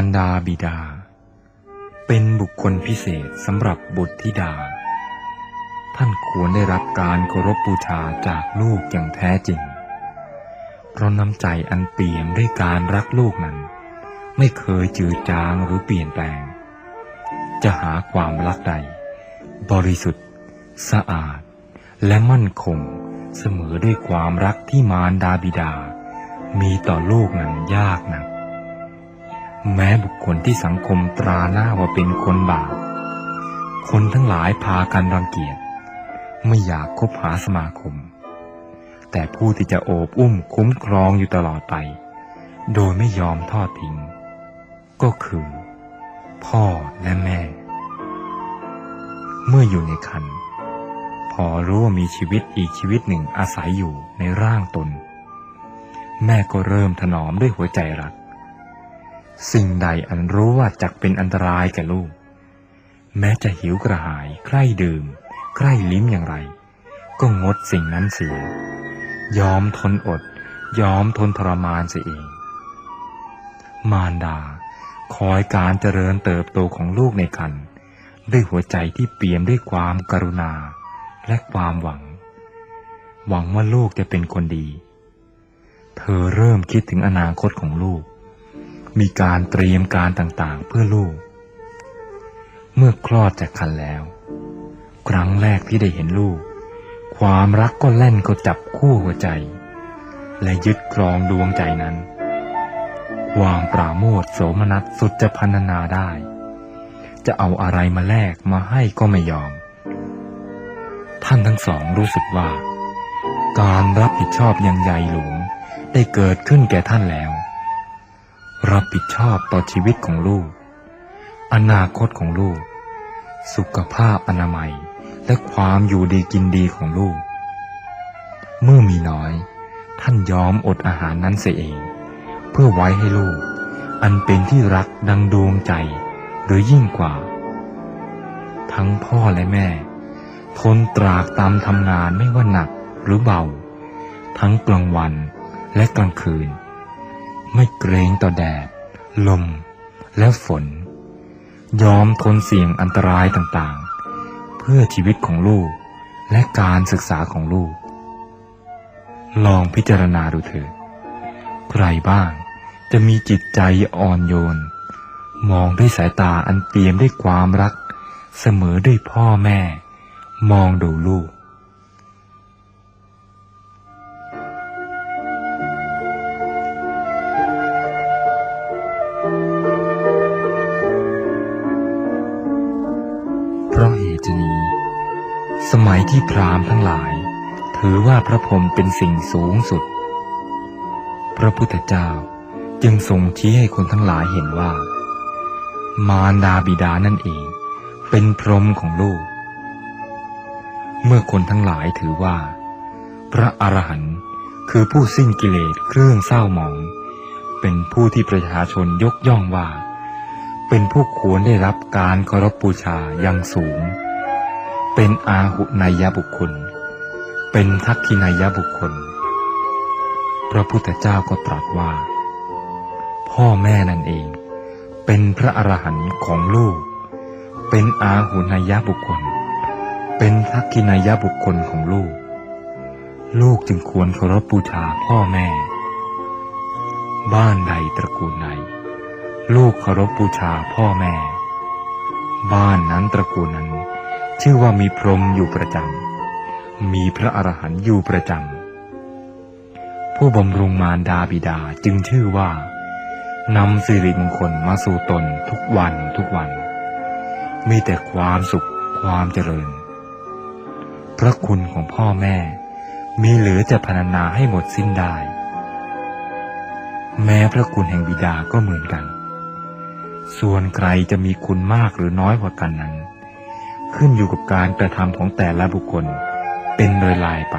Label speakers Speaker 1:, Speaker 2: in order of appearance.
Speaker 1: ารดาบิดา เป็นบุคคลพิเศษสำหรับบุตรธิดา ท่านควรได้รับการเคารพบูชาจากลูกอย่างแท้จริง เพราะน้ำใจอันเปี่ยมด้วยการรักลูกนั้น ไม่เคยจืดจางหรือเปลี่ยนแปลง จะหาความรักใด บริสุทธิ์ สะอาด และมั่นคงเสมอด้วยความรักที่มารดาบิดา มีต่อลูกนั้นยากนัก แม้บุคคลที่สังคมตราหน้าว่าเป็นคนบาป คนทั้งหลายพากันรังเกียจ ไม่อยากคบหาสมาคม แต่ผู้ที่จะโอบอุ้มคุ้มครองอยู่ตลอดไป โดยไม่ยอมทอดทิ้ง ก็คือ พ่อและแม่ เมื่ออยู่ในคันพอรู้ว่ามีชีวิตอีกชีวิตหนึ่งอาศัยอยู่ในร่างตน แม่ก็เริ่มถนอมด้วยหัวใจรัก สิ่งใดอันรู้ว่าจักเป็นอันตรายแก่ลูก แม้จะหิวกระหายใคร่ดื่ม ใคร่ลิ้มอย่างไร ก็งดสิ่งนั้นเสีย ยอมทนอด ยอมทนทรมานเสียเอง มารดา คอยการเจริญเติบโตของลูกในครรภ์ด้วยหัวใจที่เปี่ยมด้วยความกรุณาและความหวัง หวังว่าลูกจะเป็นคนดี เธอเริ่มคิดถึงอนาคตของลูก มีการเตรียมการต่างๆ เพื่อลูก เมื่อคลอดจากคันแล้ว ครั้งแรกที่ได้เห็นลูก ความรักก็แล่นก็จับคู่หัวใจ และยึดครองดวงใจนั้น ความปราโมทโสมนัสสุดจะพันนาได้ จะเอาอะไรมาแลกมาให้ก็ไม่ยอม ท่านทั้งสองรู้สึกว่า การรับผิดชอบอย่างใหญ่หลวงได้เกิดขึ้นแก่ท่านแล้ว รับผิดชอบต่อชีวิตของลูก อนาคตของลูก สุขภาพอนามัย และความอยู่ดีกินดีของลูก เมื่อมีน้อย ท่านยอมอดอาหารนั้นเสียเอง เพื่อไว้ให้ลูก อันเป็นที่รักดังดวงใจ หรือยิ่งกว่า ทั้งพ่อและแม่ ทนตรากตามทำงานไม่ว่าหนักหรือเบา ทั้งกลางวันและกลางคืน ไม่เกรงต่อแดด ลม และฝน ยอมทนเสี่ยงอันตรายต่างๆ เพื่อชีวิตของลูกและการศึกษาของลูก ลองพิจารณาดูเถิดใครบ้างจะมีจิตใจอ่อนโยน มองด้วยสายตาอันเปี่ยมด้วยความรัก เสมอด้วยพ่อแม่ มองดูลูก สมัยที่พราหมณ์ทั้งหลาย ถือว่าพระพรหมเป็นสิ่งสูงสุด พระพุทธเจ้าจึงทรงชี้ให้คนทั้งหลายเห็นว่า มารดาบิดานั่นเอง เป็นพรหมของลูก เมื่อคนทั้งหลายถือว่า พระอรหันต์คือผู้สิ้นกิเลสเครื่องเศร้าหมอง เป็นผู้ที่ประชาชนยกย่องว่า เป็นผู้ควรได้รับการเคารพบูชาอย่างสูง เป็นอาหุนายบุคคล เป็นทักขินายบุคคล พระพุทธเจ้าก็ตรัสว่า พ่อแม่นั่นเอง เป็นพระอรหันต์ของลูก เป็นอาหุนายบุคคล เป็นทักขินายบุคคลของลูก ลูกจึงควรเคารพบูชาพ่อแม่ บ้านใดตระกูลไหนลูกเคารพบูชาพ่อแม่ บ้านนั้นตระกูลนั้น ชื่อว่ามีพรหมอยู่ประจำ มีพระอรหันต์อยู่ประจำ ผู้บำรุงมารดาบิดาจึงชื่อว่านำสิริมงคลมาสู่ตนทุกวันทุกวัน มีแต่ความสุขความเจริญ พระคุณของพ่อแม่ มีเหลือจะพรรณนาให้หมดสิ้นได้ แม้พระคุณแห่งบิดาก็เหมือนกัน ส่วนใครจะมีคุณมากหรือน้อยกว่ากันนั้น ขึ้นอยู่กับการกระทำของแต่ละบุคคลเป็นโดยลายไป